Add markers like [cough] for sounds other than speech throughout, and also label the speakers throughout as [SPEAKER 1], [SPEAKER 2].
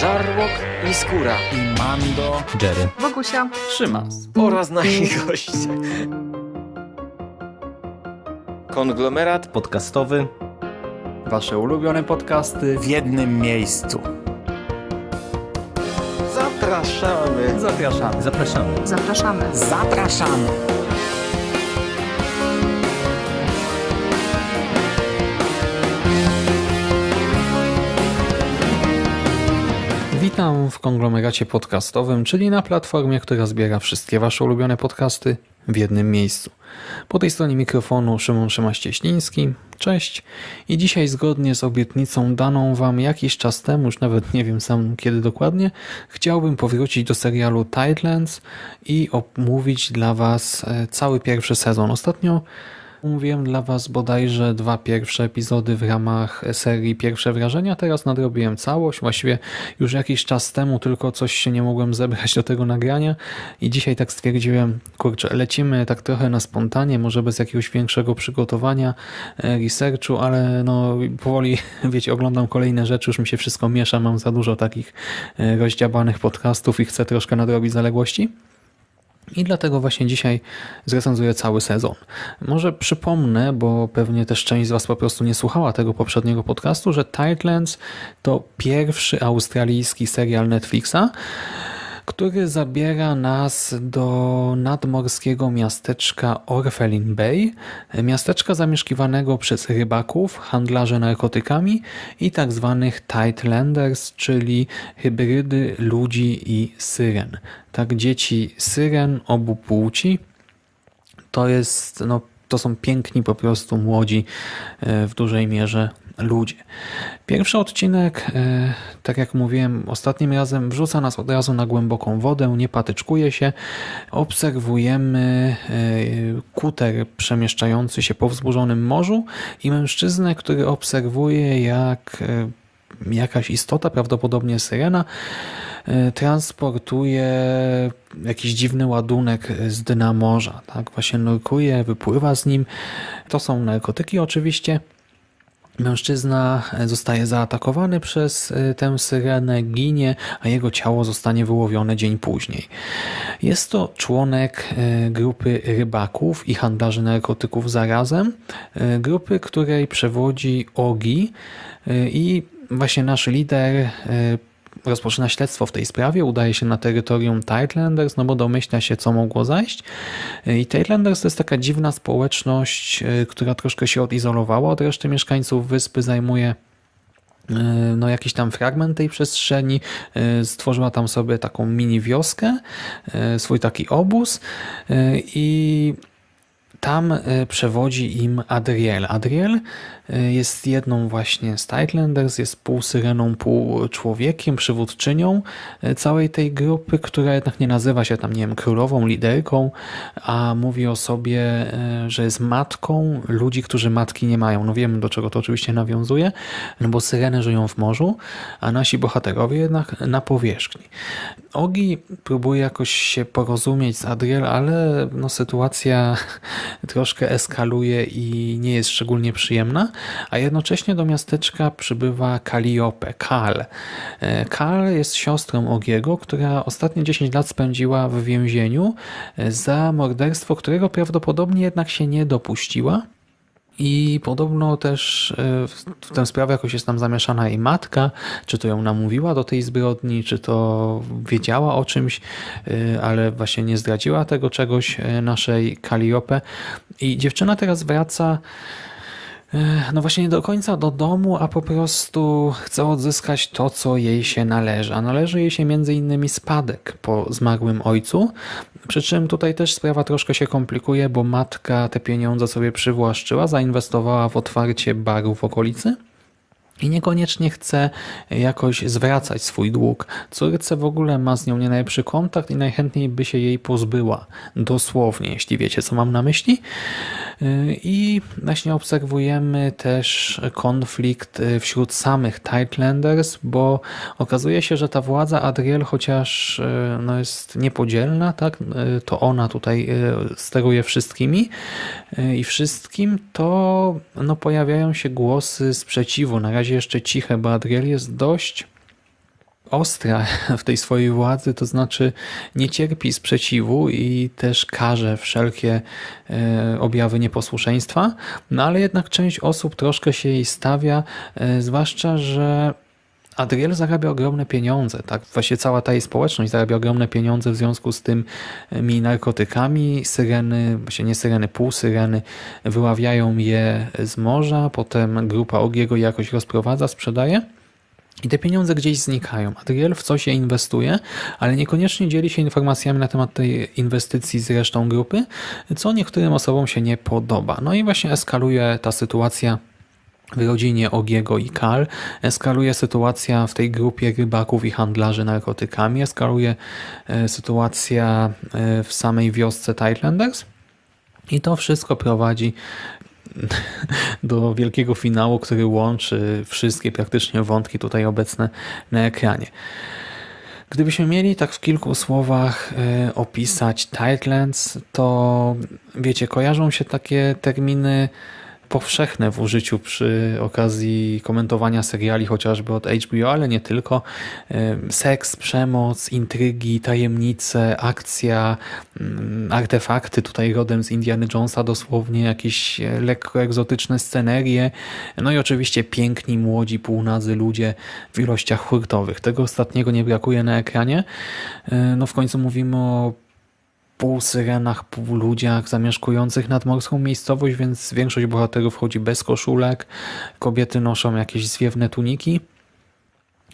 [SPEAKER 1] Żarłok i Skóra
[SPEAKER 2] i Mando.
[SPEAKER 3] Jerry.
[SPEAKER 4] Bogusia.
[SPEAKER 2] Szymas.
[SPEAKER 1] oraz nasi goście. Konglomerat
[SPEAKER 3] Podcastowy.
[SPEAKER 2] Wasze ulubione podcasty w jednym miejscu.
[SPEAKER 1] zapraszamy.
[SPEAKER 2] Zapraszamy.
[SPEAKER 3] Zapraszamy.
[SPEAKER 4] Zapraszamy.
[SPEAKER 2] Zapraszamy.
[SPEAKER 5] W konglomeracie podcastowym, czyli na platformie, która zbiera wszystkie Wasze ulubione podcasty w jednym miejscu. Po tej stronie mikrofonu Szymon Szymaś-Cieśliński. Cześć. I dzisiaj zgodnie z obietnicą daną Wam jakiś czas temu, już nawet nie wiem sam kiedy dokładnie, chciałbym powrócić do serialu Tidelands i omówić dla Was e, cały pierwszy sezon. Ostatnio Mówiłem dla Was bodajże dwa pierwsze epizody w ramach serii Pierwsze Wrażenia. Teraz nadrobiłem całość. Właściwie już jakiś czas temu tylko coś się nie mogłem zebrać do tego nagrania i dzisiaj tak stwierdziłem, kurczę, lecimy tak trochę na spontanie, może bez jakiegoś większego przygotowania, e, researchu, ale no powoli, [laughs] wiecie, oglądam kolejne rzeczy, już mi się wszystko miesza, mam za dużo takich e, rozdziabanych podcastów i chcę troszkę nadrobić zaległości. I dlatego właśnie dzisiaj zrecenzuję cały sezon. Może przypomnę, bo pewnie też część z Was po prostu nie słuchała tego poprzedniego podcastu, że Tidelands to pierwszy australijski serial Netflixa, który zabiera nas do nadmorskiego miasteczka Orphelin Bay, miasteczka zamieszkiwanego przez rybaków, handlarzy narkotykami i tak zwanych Tidelanders, czyli hybrydy ludzi i syren. Tak, dzieci syren obu płci. To jest, no, to są piękni po prostu młodzi e, w dużej mierze ludzie. Pierwszy odcinek, e, tak jak mówiłem ostatnim razem, wrzuca nas od razu na głęboką wodę, nie patyczkuje się. Obserwujemy e, kuter przemieszczający się po wzburzonym morzu i mężczyznę, który obserwuje jak e, jakaś istota, prawdopodobnie syrena, transportuje jakiś dziwny ładunek z dna morza. Tak? Właśnie nurkuje, wypływa z nim. To są narkotyki oczywiście. Mężczyzna zostaje zaatakowany przez y, tę syrenę, ginie, a jego ciało zostanie wyłowione dzień później. Jest to członek y, grupy rybaków i handlarzy narkotyków zarazem, grupy, której przewodzi Ogi i właśnie nasz lider rozpoczyna śledztwo w tej sprawie, udaje się na terytorium Tidelanders, no bo domyśla się, co mogło zajść. I Tidelanders to jest taka dziwna społeczność, y, która troszkę się odizolowała od reszty mieszkańców wyspy, zajmuje y, no, jakiś tam fragment tej przestrzeni, y, stworzyła tam sobie taką mini wioskę, swój taki obóz i tam przewodzi im Adriel. Adriel jest jedną właśnie z Tidelanders, jest pół syreną, pół człowiekiem, przywódczynią całej tej grupy, która jednak nie nazywa się tam, nie wiem, królową, liderką, a mówi o sobie, że jest matką ludzi, którzy matki nie mają. No wiemy, do czego to oczywiście nawiązuje, no bo syreny żyją w morzu, a nasi bohaterowie jednak na powierzchni. Ogi próbuje jakoś się porozumieć z Adriel, ale no, sytuacja troszkę eskaluje i nie jest szczególnie przyjemna a jednocześnie do miasteczka przybywa Kaliope, Kal. E, Kal jest siostrą Ogiego, która ostatnie 10 lat spędziła w więzieniu e, za morderstwo, którego prawdopodobnie jednak się nie dopuściła. I podobno też e, w tę sprawę jakoś jest tam zamieszana jej matka, czy to ją namówiła do tej zbrodni, czy to wiedziała o czymś, ale właśnie nie zdradziła tego czegoś naszej Kaliope. I dziewczyna teraz wraca no właśnie nie do końca do domu, a po prostu chce odzyskać to, co jej się należy. A należy jej się między innymi spadek po zmarłym ojcu. Przy czym tutaj też sprawa troszkę się komplikuje, bo matka te pieniądze sobie przywłaszczyła, zainwestowała w otwarcie baru w okolicy i niekoniecznie chce jakoś zwracać swój dług. Córce w ogóle ma z nią nie najlepszy kontakt i najchętniej by się jej pozbyła. Dosłownie, jeśli wiecie, co mam na myśli. I właśnie obserwujemy też konflikt wśród samych Tidelanders, bo okazuje się, że ta władza Adriel, chociaż no, jest niepodzielna, tak, to ona tutaj steruje wszystkimi i wszystkim, to no, pojawiają się głosy sprzeciwu. Na razie jeszcze ciche, bo Adriel jest dość ostra [laughs] w tej swojej władzy, to znaczy nie cierpi sprzeciwu i też karze wszelkie e, objawy nieposłuszeństwa, no ale jednak część osób troszkę się jej stawia, e, zwłaszcza, że Adriel zarabia ogromne pieniądze, tak? Właśnie cała ta jej społeczność zarabia ogromne pieniądze w związku z tymi narkotykami. Syreny, właśnie nie syreny, półsyreny wyławiają je z morza, potem grupa Ogiego jakoś rozprowadza, sprzedaje. I te pieniądze gdzieś znikają. Adriel w coś je inwestuje, ale niekoniecznie dzieli się informacjami na temat tej inwestycji z resztą grupy, co niektórym osobom się nie podoba. No i właśnie eskaluje ta sytuacja w rodzinie Ogiego i Kal. Eskaluje sytuacja w tej grupie rybaków i handlarzy narkotykami. Eskaluje e, sytuacja e, w samej wiosce Tightlanders. I to wszystko prowadzi [laughs] do wielkiego finału, który łączy wszystkie praktycznie wątki tutaj obecne na ekranie. Gdybyśmy mieli tak w kilku słowach e, opisać Tightlands, to wiecie, kojarzą się takie terminy powszechne w użyciu przy okazji komentowania seriali chociażby od HBO, ale nie tylko. Seks, przemoc, intrygi, tajemnice, akcja, mm, artefakty, tutaj rodem z Indiana Jonesa dosłownie, jakieś e, lekko egzotyczne scenerie, no i oczywiście piękni, młodzi, półnazy ludzie w ilościach hurtowych. Tego ostatniego nie brakuje na ekranie. E, no w końcu mówimy o pół syrenach, pół ludziach zamieszkujących nadmorską miejscowość, więc większość bohaterów chodzi bez koszulek. Kobiety noszą jakieś zwiewne tuniki.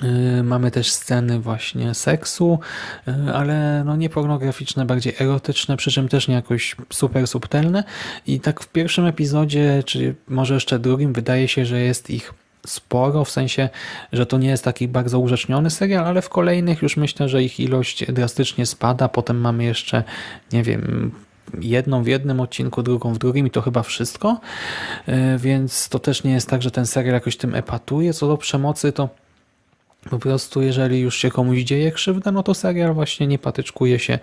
[SPEAKER 5] Yy, mamy też sceny właśnie seksu, yy, ale no nie pornograficzne, bardziej erotyczne, przy czym też nie jakoś super subtelne. I tak w pierwszym epizodzie, czy może jeszcze drugim, wydaje się, że jest ich sporo, w sensie, że to nie jest taki bardzo urzeczniony serial, ale w kolejnych już myślę, że ich ilość drastycznie spada. Potem mamy jeszcze, nie wiem, jedną w jednym odcinku, drugą w drugim i to chyba wszystko. E, więc to też nie jest tak, że ten serial jakoś tym epatuje. Co do przemocy, to po prostu jeżeli już się komuś dzieje krzywda, no to serial właśnie nie patyczkuje się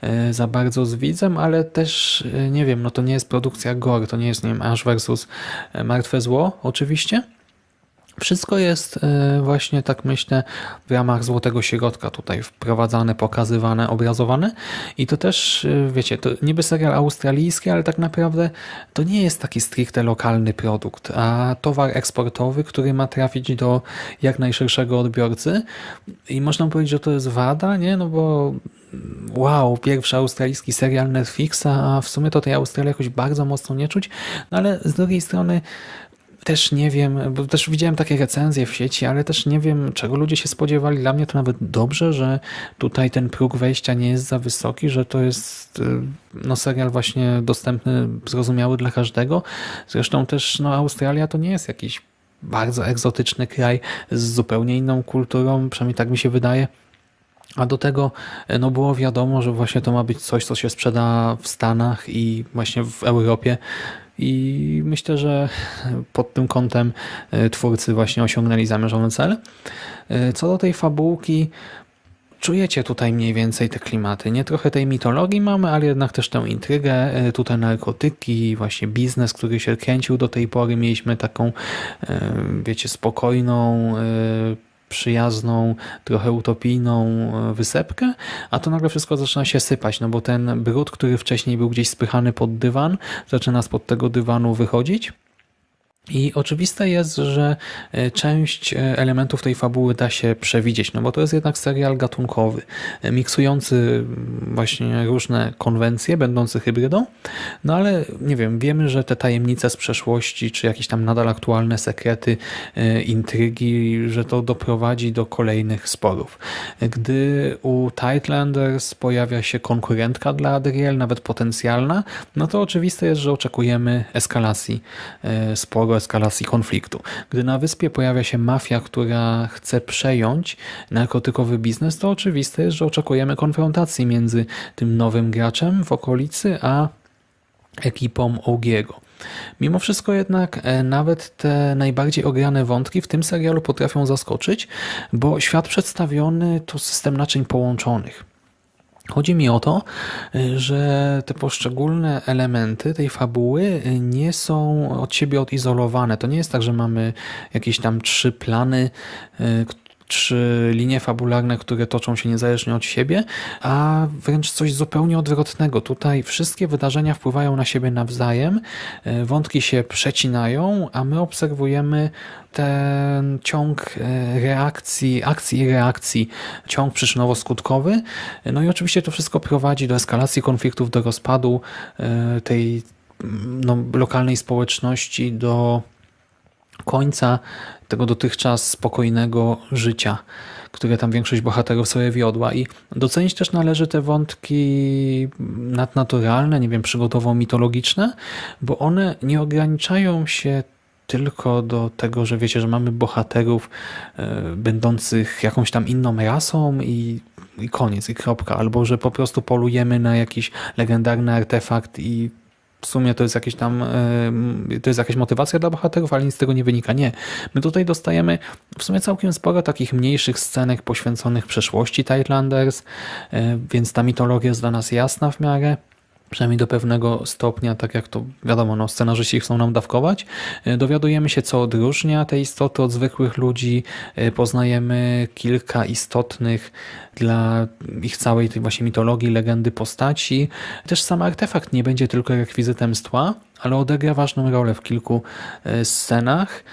[SPEAKER 5] e, za bardzo z widzem, ale też, e, nie wiem, no to nie jest produkcja gore, to nie jest, nie wiem, Ash versus Martwe Zło, oczywiście, wszystko jest e, właśnie, tak myślę, w ramach Złotego Środka tutaj wprowadzane, pokazywane, obrazowane. I to też, e, wiecie, to niby serial australijski, ale tak naprawdę to nie jest taki stricte lokalny produkt, a towar eksportowy, który ma trafić do jak najszerszego odbiorcy. I można powiedzieć, że to jest wada, nie? No bo wow, pierwszy australijski serial Netflixa, a w sumie to tej Australii jakoś bardzo mocno nie czuć, no ale z drugiej strony też nie wiem, bo też widziałem takie recenzje w sieci, ale też nie wiem, czego ludzie się spodziewali. Dla mnie to nawet dobrze, że tutaj ten próg wejścia nie jest za wysoki, że to jest y, no, serial właśnie dostępny, zrozumiały dla każdego. Zresztą też no, Australia to nie jest jakiś bardzo egzotyczny kraj z zupełnie inną kulturą, przynajmniej tak mi się wydaje. A do tego no było wiadomo, że właśnie to ma być coś, co się sprzeda w Stanach i właśnie w Europie i myślę, że pod tym kątem e, twórcy właśnie osiągnęli zamierzony cel. E, co do tej fabułki, czujecie tutaj mniej więcej te klimaty. Nie trochę tej mitologii mamy, ale jednak też tę intrygę, e, tutaj narkotyki, właśnie biznes, który się kręcił do tej pory. Mieliśmy taką, wiecie, spokojną, przyjazną, trochę utopijną e, wysepkę, a to nagle wszystko zaczyna się sypać, no bo ten brud, który wcześniej był gdzieś spychany pod dywan, zaczyna spod tego dywanu wychodzić i oczywiste jest, że e, część e, elementów tej fabuły da się przewidzieć, no bo to jest jednak serial gatunkowy, e, miksujący właśnie różne konwencje, będący hybrydą, no ale nie wiem, wiemy, że te tajemnice z przeszłości, czy jakieś tam nadal aktualne sekrety, intrygi, że to doprowadzi do kolejnych sporów. Gdy u Tightlanders pojawia się konkurentka dla Adriel, nawet potencjalna, no to oczywiste jest, że oczekujemy eskalacji sporu, eskalacji konfliktu. Gdy na wyspie pojawia się mafia, która chce przejąć narkotykowy biznes, to oczywiste jest, że oczekujemy konfrontacji między tym nowym graczem w okolicy, a ekipą Ogiego. Mimo wszystko jednak e, nawet te najbardziej ograne wątki w tym serialu potrafią zaskoczyć, bo świat przedstawiony to system naczyń połączonych. Chodzi mi o to, y, że te poszczególne elementy tej fabuły y, nie są od siebie odizolowane. To nie jest tak, że mamy jakieś tam trzy plany, y, czy linie fabularne, które toczą się niezależnie od siebie, a wręcz coś zupełnie odwrotnego. Tutaj wszystkie wydarzenia wpływają na siebie nawzajem, e, wątki się przecinają, a my obserwujemy ten ciąg e, reakcji, akcji i reakcji, ciąg przyczynowo-skutkowy. No i oczywiście to wszystko prowadzi do eskalacji konfliktów, do rozpadu e, tej mm, no, lokalnej społeczności, do końca tego dotychczas spokojnego życia, które tam większość bohaterów sobie wiodła. I docenić też należy te wątki nadnaturalne, nie wiem, przygodowo-mitologiczne, bo one nie ograniczają się tylko do tego, że wiecie, że mamy bohaterów e, będących jakąś tam inną rasą i, i koniec, i kropka. Albo, że po prostu polujemy na jakiś legendarny artefakt i w sumie to jest jakieś tam, e, to jest jakaś motywacja dla bohaterów, ale nic z tego nie wynika. Nie. My tutaj dostajemy w sumie całkiem sporo takich mniejszych scenek poświęconych przeszłości Tidelanders, e, więc ta mitologia jest dla nas jasna w miarę przynajmniej do pewnego stopnia, tak jak to wiadomo, no, scenarzyści chcą nam dawkować. E, Dowiadujemy się, co odróżnia te istoty od zwykłych ludzi, e, poznajemy kilka istotnych dla ich całej tej właśnie mitologii, legendy postaci. Też sam artefakt nie będzie tylko rekwizytem z tła, ale odegra ważną rolę w kilku e, scenach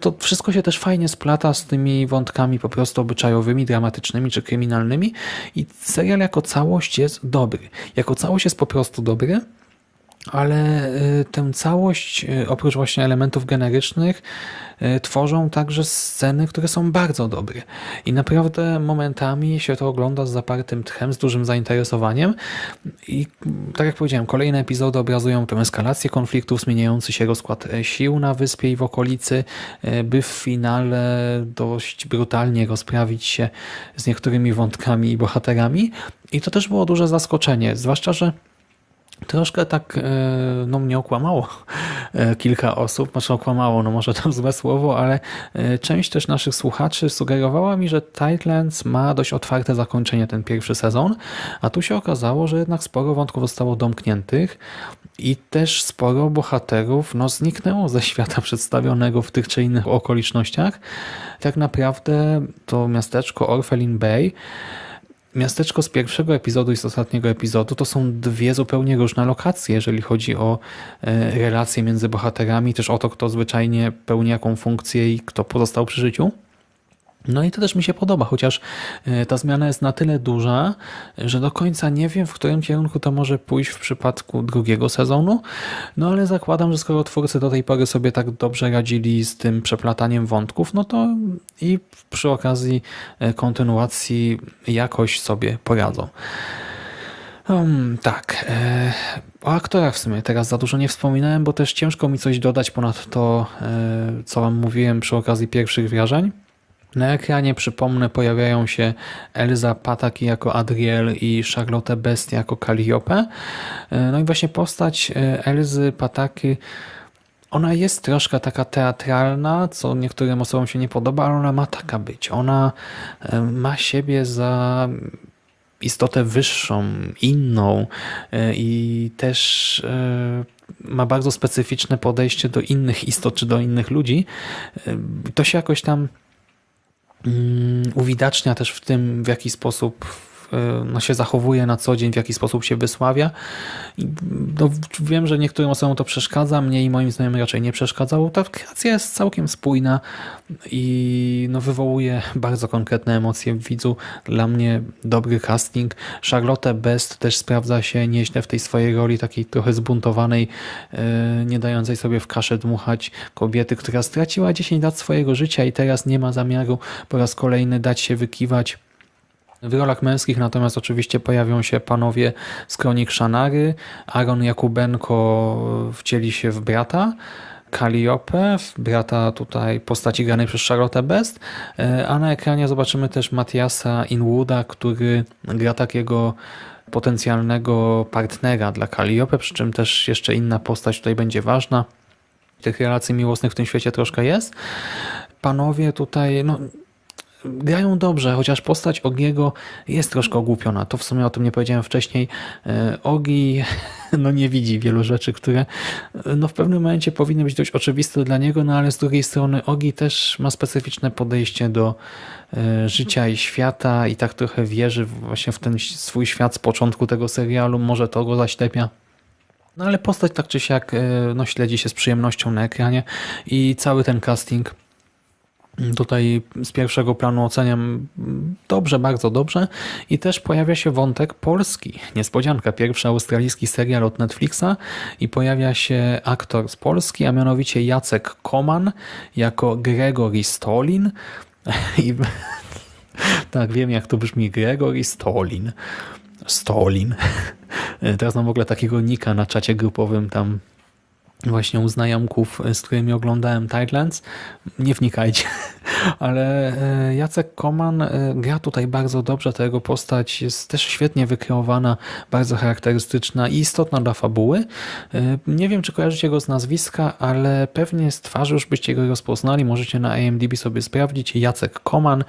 [SPEAKER 5] to wszystko się też fajnie splata z tymi wątkami po prostu obyczajowymi, dramatycznymi czy kryminalnymi i serial jako całość jest dobry. Jako całość jest po prostu dobry, ale y, tę całość, y, oprócz właśnie elementów generycznych, y, tworzą także sceny, które są bardzo dobre. I naprawdę momentami się to ogląda z zapartym tchem, z dużym zainteresowaniem. I tak jak powiedziałem, kolejne epizody obrazują tę eskalację konfliktów, zmieniający się rozkład e, sił na wyspie i w okolicy, e, by w finale dość brutalnie rozprawić się z niektórymi wątkami i bohaterami. I to też było duże zaskoczenie, zwłaszcza, że Troszkę tak, e, no mnie okłamało e, kilka osób, znaczy okłamało, no może to złe słowo, ale e, część też naszych słuchaczy sugerowała mi, że Tidelands ma dość otwarte zakończenie ten pierwszy sezon, a tu się okazało, że jednak sporo wątków zostało domkniętych i też sporo bohaterów no, zniknęło ze świata przedstawionego w tych czy innych okolicznościach. Tak naprawdę to miasteczko Orphelin Bay Miasteczko z pierwszego epizodu i z ostatniego epizodu to są dwie zupełnie różne lokacje, jeżeli chodzi o e, relacje między bohaterami, też o to, kto zwyczajnie pełni jaką funkcję i kto pozostał przy życiu. No i to też mi się podoba, chociaż e, ta zmiana jest na tyle duża, że do końca nie wiem, w którym kierunku to może pójść w przypadku drugiego sezonu, no ale zakładam, że skoro twórcy do tej pory sobie tak dobrze radzili z tym przeplataniem wątków, no to i przy okazji e, kontynuacji jakoś sobie poradzą. Um, tak. E, o aktorach w sumie teraz za dużo nie wspominałem, bo też ciężko mi coś dodać ponad to, co wam mówiłem przy okazji pierwszych wrażeń. Na ekranie, przypomnę, pojawiają się Elza Pataki jako Adriel i Charlotte Best jako Calliope. No i właśnie postać Elzy Pataki ona jest troszkę taka teatralna, co niektórym osobom się nie podoba, ale ona ma taka być. Ona ma siebie za istotę wyższą, inną i też ma bardzo specyficzne podejście do innych istot czy do innych ludzi. To się jakoś tam uwidacznia też w tym, w jaki sposób no, się zachowuje na co dzień, w jaki sposób się wysławia. I, no, wiem, że niektórym osobom to przeszkadza, mnie i moim znajomym raczej nie przeszkadzało. Ta kreacja jest całkiem spójna i no, wywołuje bardzo konkretne emocje w widzu. Dla mnie dobry casting. Charlotte Best też sprawdza się nieźle w tej swojej roli, takiej trochę zbuntowanej, yy, nie dającej sobie w kaszę dmuchać kobiety, która straciła 10 lat swojego życia i teraz nie ma zamiaru po raz kolejny dać się wykiwać w rolach męskich natomiast oczywiście pojawią się panowie z Kronik Szanary. Aaron Jakubenko wcieli się w brata. Calliope, brata tutaj postaci granej przez Charlotte Best, e, a na ekranie zobaczymy też Matiasa Inwooda, który gra takiego potencjalnego partnera dla Calliope, przy czym też jeszcze inna postać tutaj będzie ważna. Tych relacji miłosnych w tym świecie troszkę jest. Panowie tutaj, no grają dobrze, chociaż postać Ogiego jest troszkę ogłupiona. To w sumie o tym nie powiedziałem wcześniej. E, Ogi [laughs] no nie widzi wielu rzeczy, które e, no w pewnym momencie powinny być dość oczywiste dla niego, no ale z drugiej strony Ogi też ma specyficzne podejście do e, życia i świata i tak trochę wierzy właśnie w ten swój świat z początku tego serialu. Może to go zaślepia. No ale postać tak czy siak no, śledzi się z przyjemnością na ekranie i cały ten casting Tutaj z pierwszego planu oceniam dobrze, bardzo dobrze i też pojawia się wątek polski. Niespodzianka, pierwszy australijski serial od Netflixa i pojawia się aktor z Polski, a mianowicie Jacek Koman jako Gregory Stolin. [laughs] I, [laughs] tak, wiem jak to brzmi, Gregory Stolin. Stolin. [laughs] Teraz mam w ogóle takiego nika na czacie grupowym tam właśnie u znajomków, z którymi oglądałem Tidelands. Nie wnikajcie, [laughs] ale e, Jacek Koman e, gra tutaj bardzo dobrze, ta jego postać jest też świetnie wykreowana, bardzo charakterystyczna i istotna dla fabuły. E, Nie wiem, czy kojarzycie go z nazwiska, ale pewnie z twarzy już byście go rozpoznali, możecie na IMDb sobie sprawdzić. Jacek Koman.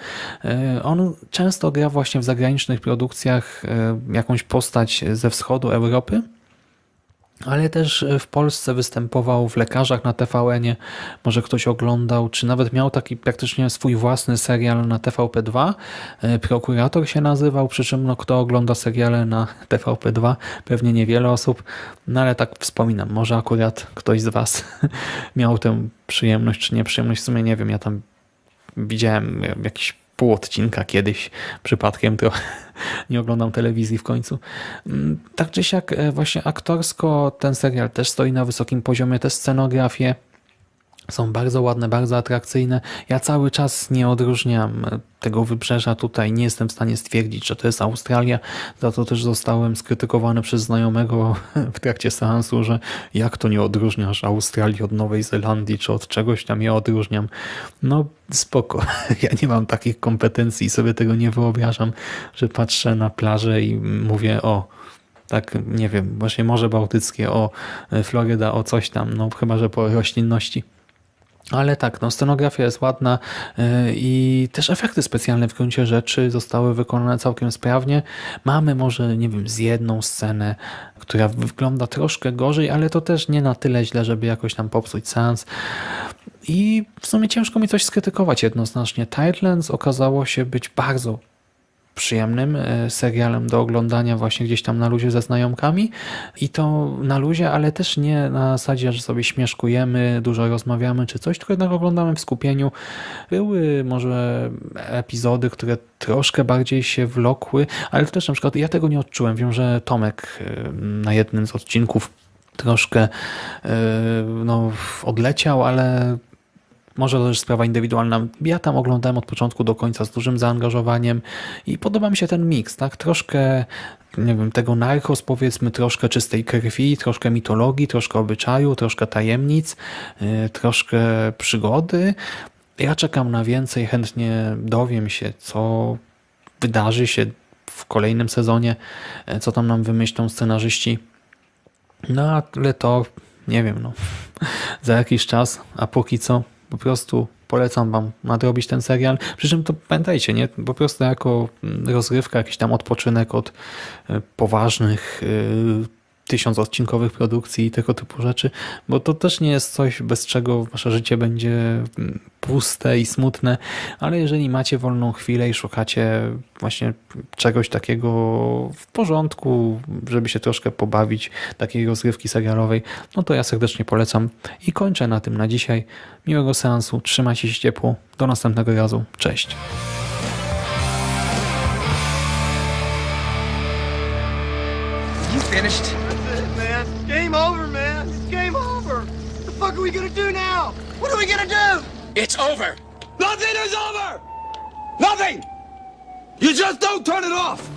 [SPEAKER 5] On często gra właśnie w zagranicznych produkcjach jakąś postać ze wschodu Europy, ale też w Polsce występował w Lekarzach na TVN-ie. Może ktoś oglądał, czy nawet miał taki praktycznie swój własny serial na TVP2. E, Prokurator się nazywał, przy czym no, kto ogląda seriale na TVP2? Pewnie niewiele osób, no ale tak wspominam, może akurat ktoś z Was [laughs] miał tę przyjemność, czy nieprzyjemność, w sumie nie wiem, ja tam widziałem jakiś pół odcinka kiedyś przypadkiem trochę [laughs] nie oglądam telewizji w końcu. Mm, Tak czy siak e, właśnie aktorsko ten serial też stoi na wysokim poziomie, te scenografie są bardzo ładne, bardzo atrakcyjne. Ja cały czas nie odróżniam tego wybrzeża tutaj. Nie jestem w stanie stwierdzić, że to jest Australia. Za to też zostałem skrytykowany przez znajomego [laughs] w trakcie seansu, że jak to nie odróżniasz Australii od Nowej Zelandii, czy od czegoś tam ja odróżniam. No spoko. [laughs] Ja nie mam takich kompetencji i sobie tego nie wyobrażam, że patrzę na plażę i mówię o tak, nie wiem, właśnie Morze Bałtyckie, o Floryda, o coś tam, no chyba, że po roślinności. Ale tak, no, scenografia jest ładna yy, i też efekty specjalne w gruncie rzeczy zostały wykonane całkiem sprawnie. Mamy może, nie wiem, z jedną scenę, która wygląda troszkę gorzej, ale to też nie na tyle źle, żeby jakoś tam popsuć seans. I w sumie ciężko mi coś skrytykować jednoznacznie. Tidelands okazało się być bardzo przyjemnym e, serialem do oglądania właśnie gdzieś tam na luzie ze znajomkami i to na luzie, ale też nie na zasadzie, że sobie śmieszkujemy, dużo rozmawiamy czy coś, tylko jednak oglądamy w skupieniu. Były może epizody, które troszkę bardziej się wlokły, ale też na przykład ja tego nie odczułem. Wiem, że Tomek e, na jednym z odcinków troszkę e, no, odleciał, ale może to też sprawa indywidualna. Ja tam oglądałem od początku do końca z dużym zaangażowaniem i podoba mi się ten miks, tak? Troszkę nie wiem, tego narchos powiedzmy, troszkę czystej krwi, troszkę mitologii, troszkę obyczaju, troszkę tajemnic, yy, troszkę przygody. Ja czekam na więcej, chętnie dowiem się, co wydarzy się w kolejnym sezonie, yy, co tam nam wymyślą scenarzyści. No ale to nie wiem, no [laughs] za jakiś czas, a póki co po prostu polecam wam nadrobić ten serial. Przy czym to pamiętajcie, nie? Po prostu jako rozrywka, jakiś tam odpoczynek od e, poważnych e, tysiąc odcinkowych produkcji i tego typu rzeczy, bo to też nie jest coś, bez czego wasze życie będzie puste i smutne, ale jeżeli macie wolną chwilę i szukacie właśnie czegoś takiego w porządku, żeby się troszkę pobawić, takiej rozrywki serialowej, no to ja serdecznie polecam i kończę na tym na dzisiaj. Miłego seansu, trzymajcie się ciepło, do następnego razu, cześć.
[SPEAKER 3] Finished?
[SPEAKER 4] We gonna do now? What are we gonna do?
[SPEAKER 3] It's over.
[SPEAKER 4] Nothing is over! Nothing! You just don't turn it off!